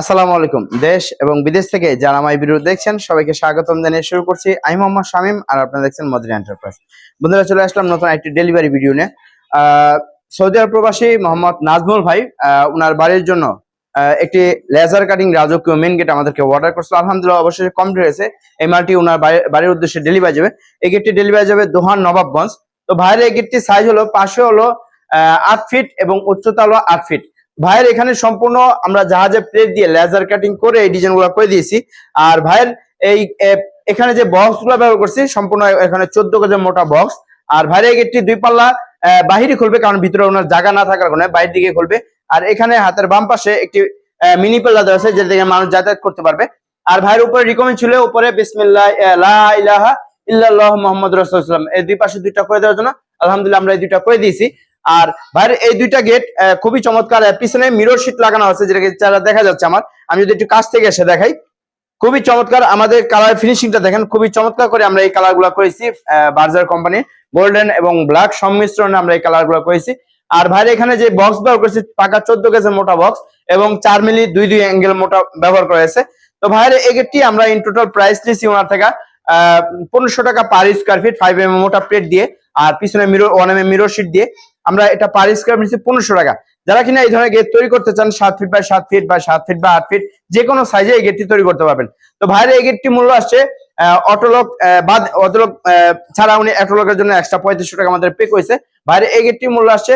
আসসালামু আলাইকুম। দেশ এবং বিদেশ থেকে যারা আমার ভিডিও দেখছেন, সবাইকে স্বাগতম জানিয়ে শুরু করছি। আমি মোহাম্মদ শামীম আর আপনারা দেখছেন মদিনা এন্টারপ্রাইজ। বন্ধুরা, চলে আসলাম নতুন একটি ডেলিভারি ভিডিও নিয়ে। সৌদি আরব প্রবাসী মোহাম্মদ নাজমুল ভাই ওনার বাড়ির জন্য একটি লেজার কাটিং রাজকীয় মেন গেট আমাদেরকে অর্ডার করছিল। আলহামদুলিল্লাহ অবশ্যই কমপ্লিট হয়েছে। এই মালটি ওনার বাড়ি- বাড়ির উদ্দেশ্যে ডেলিভারি যাবে। এই গেটটি ডেলিভারি যাবে দোহান নবাবগঞ্জ। তো ভাইয়ের এই গেটটির সাইজ হলো পাশে হলো আট ফিট এবং উচ্চতা হলো আট ফিট ভাইয়ের এখানে সম্পূর্ণ আমরা জাহাজে প্লেট দিয়ে লেজার কাটিং করে এই ডিজাইনগুলো করে দিয়েছি। আর ভাইয়ের এই এখানে যে বক্সগুলো ব্যবহার করছি, সম্পূর্ণ এখানে চোদ্দ গজের মোটা বক্স আর ভাইয়ের গেটটি দুই পাল্লা বাহিরে খুলবে, কারণ ভিতরে ওনার জায়গা না থাকার কারণে বাইরের দিকে খুলবে। আর এখানে হাতের বাম পাশে একটি মিনি পাল্লা দেওয়া আছে যেটা থেকে মানুষ যাতায়াত করতে পারবে। আর ভাইয়ের উপরে রিকমেন্ড ছিল উপরে বিসমিল্লাহ ইলাহা ইল্লাল্লাহ মোহাম্মদ রাসূলুল্লাহ। এই দুই পাশে দুইটা করে দেওয়ার জন্য আলহামদুলিল্লাহ আমরা এই দুইটা করে দিয়েছি। আর ভাইয়ের এই দুইটা গেট খুবই চমৎকার পিছনে মিরর শিট লাগানো আছে যারা দেখা যাচ্ছে আমার। আমি যদি একটু কাছ থেকে এসে দেখাই, খুবই চমৎকার আমাদের কালার ফিনিশিংটা দেখেন, খুবই চমৎকার করে আমরা এই কালারগুলো করেছি বার্জার কোম্পানি গোল্ডেন এবং ব্ল্যাক সংমিশ্রণে আমরা এই কালারগুলো করেছি। আর ভাইয়ের এখানে যে বক্স ব্যবহার করেছি, পাকা চোদ্দ গেজের মোটা বক্স এবং চার মিলি দুই দুই অ্যাঙ্গেল মোটা ব্যবহার করা হয়েছে। তো ভাইয়ের এই গেটটি আমরা ইন টোটাল প্রাইস নিয়েছি ওনার থেকে পনেরোশো টাকা per square feet five M মোটা প্লেট দিয়ে, আর পিছনে mirror one M mirror sheet দিয়ে। আমরা এটা পার স্কোয়ার ফিট পনেরোশো টাকা। যারা কিনা এই ধরনের গেট তৈরি করতে চান, সাত ফিট বাই সাত ফিট বা সাত ফিট বা আট ফিট যে কোনো সাইজে এই গেটটি তৈরি করতে পারবেন। তো ভাইয়ের এই গেটটি মূল্য আসছে অটোলক বাদ অটোলক ছাড়া উনি অটোলকের জন্য এক্সট্রা পঁয়ত্রিশশো টাকা আমাদের পে করেছে। ভাইয়ের এই গেটটি মূল্য আসছে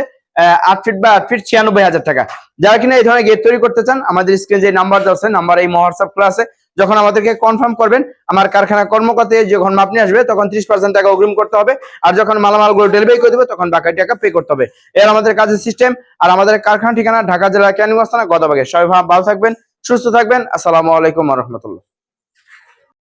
আট ফিট বা আট ফিট ছিয়ানব্বই হাজার টাকা। যারা কিনা এই ধরনের গেট তৈরি করতে চান, আমাদের স্ক্রিনে যে নাম্বার দেওয়া আছে নাম্বার এই হোয়াটসঅ্যাপ খোলা আছে যখন আমাদেরকে কনফার্ম করবেন, আমার কারখানা কর্মকর্তা যখন মাপনি আসবে, তখন ত্রিশ পার্সেন্ট টাকা অগ্রিম করতে হবে। আর যখন মালামালগুলো ডেলিভারি করে দেবে, তখন বাকি টাকা পে করতে হবে। এর আমাদের কাজের সিস্টেম আর আমাদের কারখানা ঠিকানা ঢাকা জেলার ক্যানিগঞ্জ থানা, গদাবাগে। সবাই ভালো থাকবেন, সুস্থ থাকবেন। আসসালামু আলাইকুম রহমতুল্লাহ।